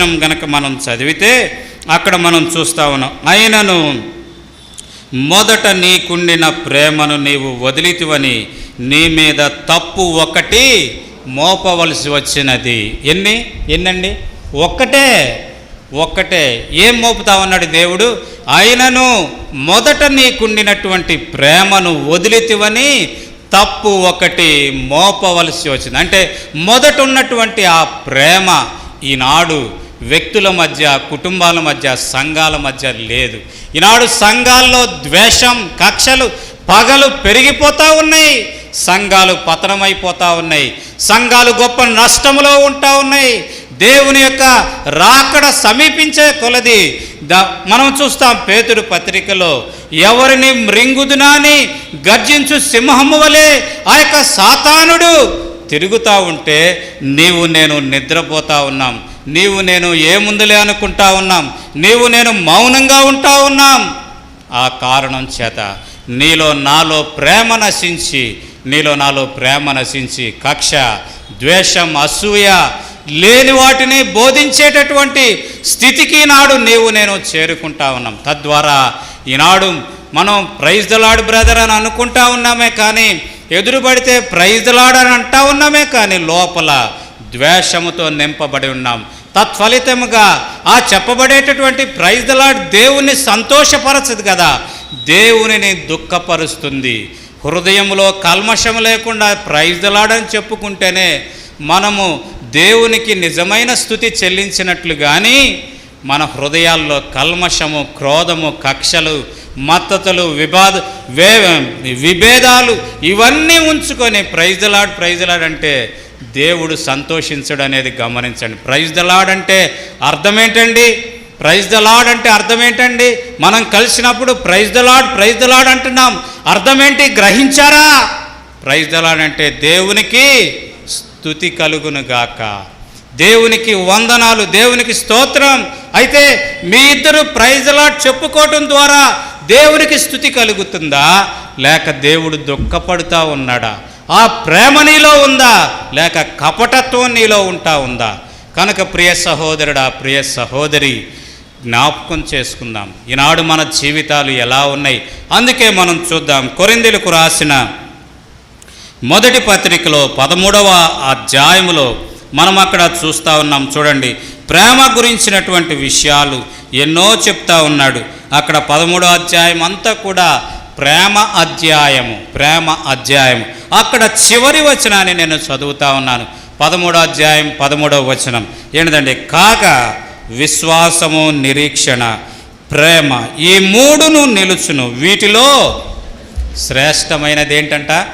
గనక మనం చదివితే అక్కడ మనం చూస్తా ఉన్నాం ఆయనను మొదట నీకుండిన ప్రేమను నీవు వదిలితివని నీ మీద తప్పు ఒకటి మోపవలసి వచ్చినది. ఎన్ని? ఎన్నండి? ఒక్కటే ఒక్కటే. ఏం మోపుతామన్నాడు దేవుడు? ఆయనను మొదట నీకుండినటువంటి ప్రేమను వదిలితివని తప్పు ఒకటి మోపవలసి వచ్చింది. అంటే మొదట ఉన్నటువంటి ఆ ప్రేమ ఈనాడు వ్యక్తుల మధ్య కుటుంబాల మధ్య సంఘాల మధ్య లేదు. ఈనాడు సంఘాల్లో ద్వేషం కక్షలు పగలు పెరిగిపోతూ ఉన్నాయి. సంఘాలు పతనమైపోతూ ఉన్నాయి. సంఘాలు గొప్ప నష్టములో ఉంటా ఉన్నాయి. దేవుని యొక్క రాకడ సమీపించే కొలది. ద మనం చూస్తాం పేతుడు పత్రికలో ఎవరిని మృంగుదునాని గర్జించు సింహము వలె ఆ యొక్క సాతానుడు తిరుగుతూ ఉంటే నీవు నేను నిద్రపోతా ఉన్నాం. నీవు నేను ఏముందులే అనుకుంటా ఉన్నాం? నీవు నేను మౌనంగా ఉంటా ఉన్నాం. ఆ కారణం చేత నీలో నాలో ప్రేమ నశించి నీలో నాలో ప్రేమ నశించి కక్ష ద్వేషం అసూయ లేని వాటిని బోధించేటటువంటి స్థితికి నాడు నీవు నేను చేరుకుంటా ఉన్నాం. తద్వారా ఈనాడు మనం ప్రైజ్ దలాడు బ్రదర్ అని అనుకుంటా ఉన్నామే కానీ ఎదురుపడితే ప్రైజ్ దలాడు అని అంటా ఉన్నామే కానీ లోపల ద్వేషముతో నింపబడి ఉన్నాం. తత్ఫలితముగా ఆ చెప్పబడేటటువంటి ప్రైజ్ లాడ్ దేవుణ్ణి సంతోషపరచదు కదా. దేవునిని దుఃఖపరుస్తుంది. హృదయంలో కల్మషం లేకుండా ప్రైజ్ దలాడని చెప్పుకుంటేనే మనము దేవునికి నిజమైన స్థుతి చెల్లించినట్లు కానీ మన హృదయాల్లో కల్మషము క్రోధము కక్షలు మత్తతలు విభాద వే విభేదాలు ఇవన్నీ ఉంచుకొని ప్రైజ్ లాడ్ ప్రైజ్ లాడ్ అంటే దేవుడు సంతోషించడు అనేది గమనించండి ప్రైజ్ దలాడ్ అంటే అర్థం ఏంటండి ప్రైజ్ ద లాడ్ అంటే అర్థం ఏంటండి మనం కలిసినప్పుడు praise the Lord praise the Lord అంటున్నాం. అర్థం ఏంటి గ్రహించారా? ప్రైజ్ ద లాడ్ అంటే దేవునికి స్థుతి కలుగును గాక. దేవునికి వందనాలు దేవునికి స్తోత్రం. అయితే మీ ఇద్దరు ప్రైజ్ లాడ్ చెప్పుకోవటం ద్వారా దేవునికి స్థుతి కలుగుతుందా? లేక దేవుడు దుఃఖపడుతూ ఉన్నాడా? ఆ ప్రేమ నీలో ఉందా? లేక కపటత్వం నీలో ఉంటా ఉందా? కనుక ప్రియ సహోదరుడా ప్రియ సహోదరి జ్ఞాపకం చేసుకుందాం. ఈనాడు మన జీవితాలు ఎలా ఉన్నాయి? అందుకే మనం చూద్దాం. కొరిందెలకు రాసిన మొదటి పత్రికలో పదమూడవ అధ్యాయములో మనం అక్కడ చూస్తూ ఉన్నాం. చూడండి. ప్రేమ గురించినటువంటి విషయాలు ఎన్నో చెప్తా ఉన్నాడు. అక్కడ పదమూడో అధ్యాయం అంతా కూడా ప్రేమ అధ్యాయము ప్రేమ అధ్యాయం అక్కడ చివరి వచనాన్ని నేను చదువుతా ఉన్నాను. పదమూడో అధ్యాయం పదమూడవ వచనం. ఏంటండి కాక విశ్వాసము నిరీక్షణ ప్రేమ ఈ మూడును నిలుచును. వీటిలో శ్రేష్టమైనది ఏంటంట?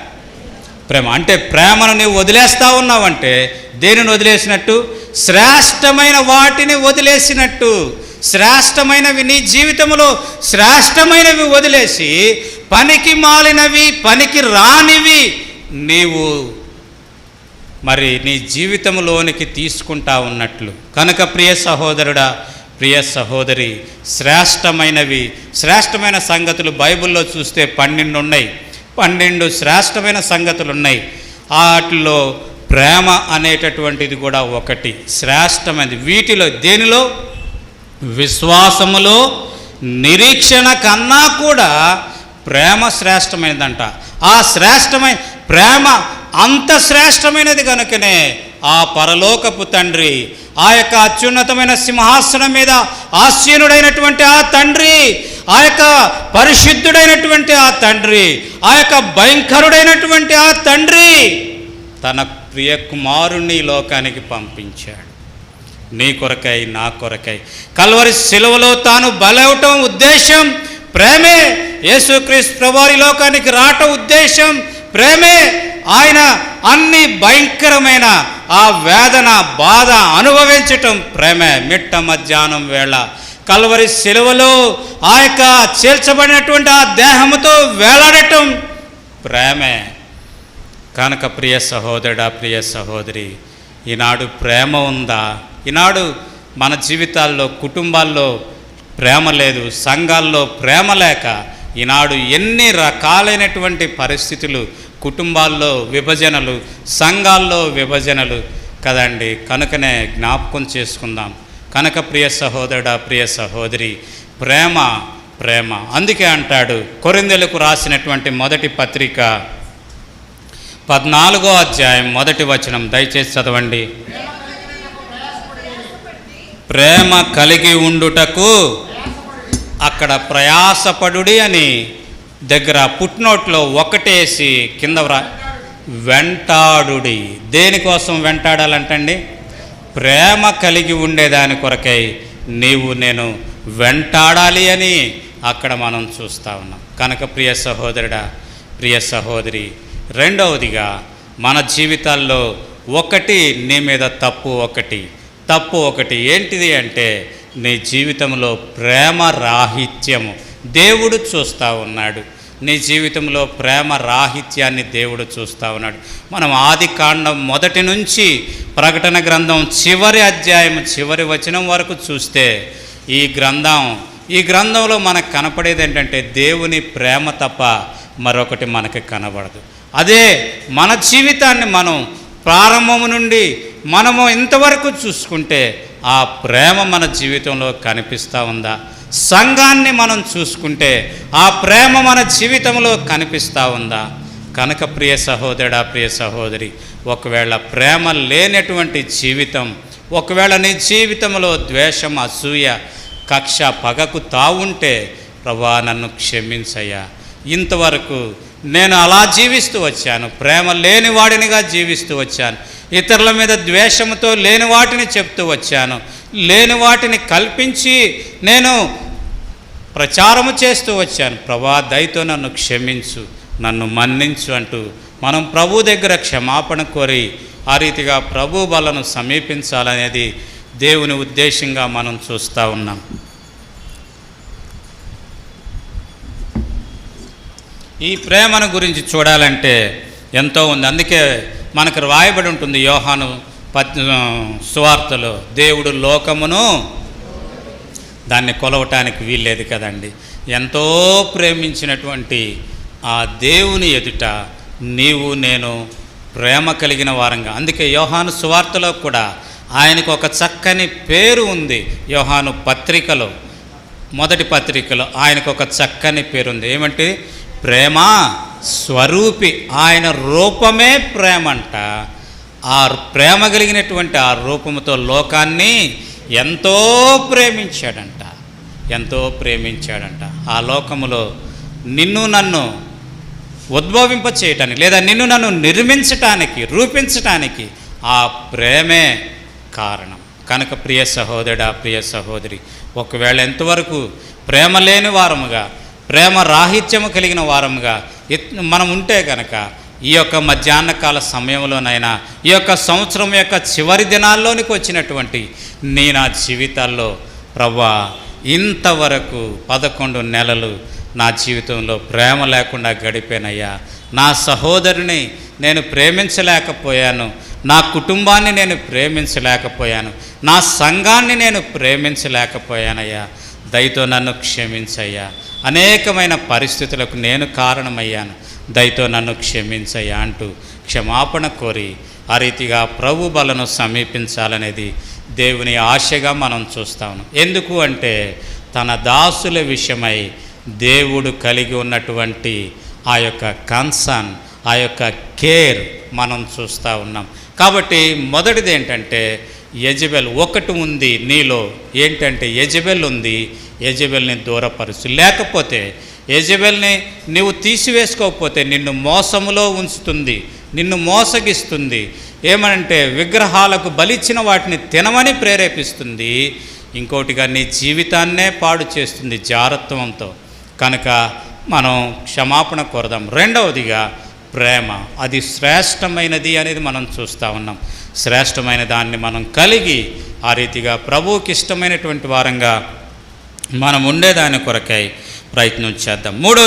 ప్రేమ. అంటే ప్రేమను నువ్వు వదిలేస్తా ఉన్నావంటే దేనిని వదిలేసినట్టు? శ్రేష్టమైన వాటిని వదిలేసినట్టు. శ్రేష్టమైనవి నీ జీవితంలో శ్రేష్టమైనవి వదిలేసి పనికి మాలినవి పనికి రానివి నీవు మరి నీ జీవితంలోనికి తీసుకుంటా ఉన్నట్లు. కనుక ప్రియ సహోదరుడా ప్రియ సహోదరి శ్రేష్టమైనవి శ్రేష్టమైన సంగతులు బైబిల్లో చూస్తే పన్నెండు ఉన్నాయి. పన్నెండు శ్రేష్టమైన సంగతులు ఉన్నాయి వాటిలో ప్రేమ అనేటటువంటిది కూడా ఒకటి. శ్రేష్టమైనది. వీటిలో దేనిలో? విశ్వాసములో నిరీక్షణ కన్నా కూడా ప్రేమ శ్రేష్టమైనదంట. ఆ శ్రేష్టమైన ప్రేమ అంత శ్రేష్టమైనది కనుకనే ఆ పరలోకపు తండ్రి ఆ యొక్క అత్యున్నతమైన సింహాసనం మీద ఆసీనుడైనటువంటి ఆ తండ్రి ఆ యొక్క పరిశుద్ధుడైనటువంటి ఆ తండ్రి ఆ యొక్క భయంకరుడైనటువంటి ఆ తండ్రి తన ప్రియ కుమారుణ్ణి ఈ లోకానికి పంపించాడు. నీ కొరకై నా కొరకై. కల్వరి శిలువలో తాను బలవటం ఉద్దేశం ప్రేమే. యేసుక్రీస్తు ప్రభువారి లోకానికి రావటం ఉద్దేశం ప్రేమే. ఆయన అన్ని భయంకరమైన ఆ వేదన బాధ అనుభవించటం ప్రేమే. మిట్ట మధ్యాహ్నం వేళ కల్వరి శిలువలో ఆ యొక్క చేర్చబడినటువంటి ఆ దేహముతో వేలాడటం ప్రేమే. కనుక ప్రియ సహోదరుడా ప్రియ సహోదరి ఈనాడు ప్రేమ ఉందా? ఈనాడు మన జీవితాల్లో కుటుంబాల్లో ప్రేమ లేదు సంఘాల్లో ప్రేమ లేక ఈనాడు ఎన్ని రకాలైనటువంటి పరిస్థితులు కుటుంబాల్లో విభజనలు సంఘాల్లో విభజనలు కదండి. కనుకనే జ్ఞాపకం చేసుకుందాం. కనుక ప్రియ సహోదరుడ ప్రియ సహోదరి ప్రేమ ప్రేమ. అందుకే అంటాడు కొరిందెలకు రాసినటువంటి మొదటి పత్రిక పద్నాలుగో అధ్యాయం మొదటి వచనం. దయచేసి చదవండి. ప్రేమ కలిగి ఉండుటకు అక్కడ ప్రయాసపడుడి అని దగ్గర పుట్నోట్లో ఒకటేసి కింద వ్రా వెంటాడుడి. దేనికోసం వెంటాడాలంటండి? ప్రేమ కలిగి ఉండేదాని కొరకై నీవు నేను వెంటాడాలి అని అక్కడ మనం చూస్తూ ఉన్నాం. కనుక ప్రియ సహోదరుడా ప్రియ సహోదరి రెండవదిగా మన జీవితాల్లో ఒకటి నీ మీద తప్పు ఒకటి. తప్పు ఒకటి ఏంటిది అంటే నీ జీవితంలో ప్రేమ రాహిత్యము. దేవుడు చూస్తూ ఉన్నాడు. నీ జీవితంలో ప్రేమ రాహిత్యాన్ని దేవుడు చూస్తూ ఉన్నాడు. మనం ఆది కాండం మొదటి నుంచి ప్రకటన గ్రంథం చివరి అధ్యాయం చివరి వచనం వరకు చూస్తే ఈ గ్రంథం ఈ గ్రంథంలో మనకు కనపడేది ఏంటంటే దేవుని ప్రేమ తప్ప మరొకటి మనకి కనబడదు. అదే మన జీవితాన్ని మనం ప్రారంభము నుండి మనము ఇంతవరకు చూసుకుంటే ఆ ప్రేమ మన జీవితంలో కనిపిస్తూ ఉందా? సంఘాన్ని మనం చూసుకుంటే ఆ ప్రేమ మన జీవితంలో కనిపిస్తూ ఉందా? కనుక ప్రియ సహోదరుడా ప్రియ సహోదరి ఒకవేళ ప్రేమ లేనటువంటి జీవితం ఒకవేళ నీ జీవితంలో ద్వేషం అసూయ కక్ష పగకు తావుంటే ప్రభా నన్ను క్షమించయ్యా. ఇంతవరకు నేను అలా జీవిస్తూ వచ్చాను. ప్రేమ లేని వాడినిగా జీవిస్తూ వచ్చాను. ఇతరుల మీద ద్వేషంతో లేని వాటిని చెప్తూ వచ్చాను. లేని వాటిని కల్పించి నేను ప్రచారము చేస్తూ వచ్చాను. ప్రభా దయతో నన్ను క్షమించు నన్ను మన్నించు అంటూ మనం ప్రభు దగ్గర క్షమాపణ కోరి ఆ రీతిగా ప్రభు బలను సమీపించాలనేది దేవుని ఉద్దేశంగా మనం చూస్తూ ఉన్నాం. ఈ ప్రేమను గురించి చూడాలంటే ఎంతో ఉంది. అందుకే మనకు రాయబడి ఉంటుంది యోహాను సువార్తలో దేవుడు లోకమును దాన్ని కొలవటానికి వీల్లేదు కదండి. ఎంతో ప్రేమించినటువంటి ఆ దేవుని ఎదుట నీవు నేను ప్రేమ కలిగిన వారంగా. అందుకే యోహాను సువార్తలో కూడా ఆయనకు ఒక చక్కని పేరు ఉంది యోహాను పత్రికలో. మొదటి పత్రికలో ఆయనకు ఒక చక్కని పేరుంది ఏమంటే ప్రేమ స్వరూపి. ఆయన రూపమే ప్రేమ అంట ఆ ప్రేమ కలిగినటువంటి ఆ రూపముతో లోకాన్ని ఎంతో ప్రేమించాడంట. ఎంతో ప్రేమించాడంట. ఆ లోకములో నిన్ను నన్ను ఉద్భవింప చేయటానికి లేదా నిన్ను నన్ను నిర్మించటానికి రూపించటానికి ఆ ప్రేమే కారణం. కనుక ప్రియ సహోదరుడా ప్రియ సహోదరి ఒకవేళ ఎంతవరకు ప్రేమ లేని వారముగా ప్రేమ రాహిత్యము కలిగిన వారముగా మనం ఉంటే కనుక ఈ యొక్క మధ్యాహ్న కాల సమయంలోనైనా ఈ యొక్క సంవత్సరం యొక్క చివరి దినాల్లోనికి వచ్చినటువంటి నీ నా జీవితాల్లో ప్రవ్వా ఇంతవరకు పదకొండు నెలలు నా జీవితంలో ప్రేమ లేకుండా గడిపానయ్యా. నా సహోదరుని నేను ప్రేమించలేకపోయాను. నా కుటుంబాన్ని నేను ప్రేమించలేకపోయాను. నా సంఘాన్ని నేను ప్రేమించలేకపోయానయ్యా. దయతో నన్ను క్షమించయ్యా. అనేకమైన పరిస్థితులకు నేను కారణమయ్యాను. దయతో నన్ను క్షమించయ్యా అంటూ క్షమాపణ కోరి ఆ రీతిగా ప్రభు బలను సమీపించాలనేది దేవుని ఆశగా మనం చూస్తాము ఎందుకు అంటే తన దాసుల విషయమై దేవుడు కలిగి ఉన్నటువంటి ఆ యొక్క కన్సర్న్ ఆ యొక్క కేర్ మనం చూస్తూ ఉన్నాం. కాబట్టి మొదటిది ఏంటంటే యజబెల్ ఒకటి ఉంది నీలో. ఏంటంటే యజబెల్ ఉంది యజబెల్ని దూరపరుచు లేకపోతే యజబెల్ని నీవు తీసివేసుకోకపోతే నిన్ను మోసములో ఉంచుతుంది నిన్ను మోసగిస్తుంది. ఏమనంటే విగ్రహాలకు బలిచ్చిన వాటిని తినమని ప్రేరేపిస్తుంది. ఇంకోటిగా నీ జీవితాన్నే పాడు చేస్తుంది జారత్వంతో. కనుక మనం క్షమాపణ కోరదాం. రెండవదిగా ప్రేమ. అది శ్రేష్టమైనది అనేది మనం చూస్తూ ఉన్నాం. శ్రేష్టమైన దాన్ని మనం కలిగి ఆ రీతిగా ప్రభువుకి ఇష్టమైనటువంటి వారంగా మనం ఉండేదాని కొరకై ప్రయత్నం చేద్దాం. మూడవది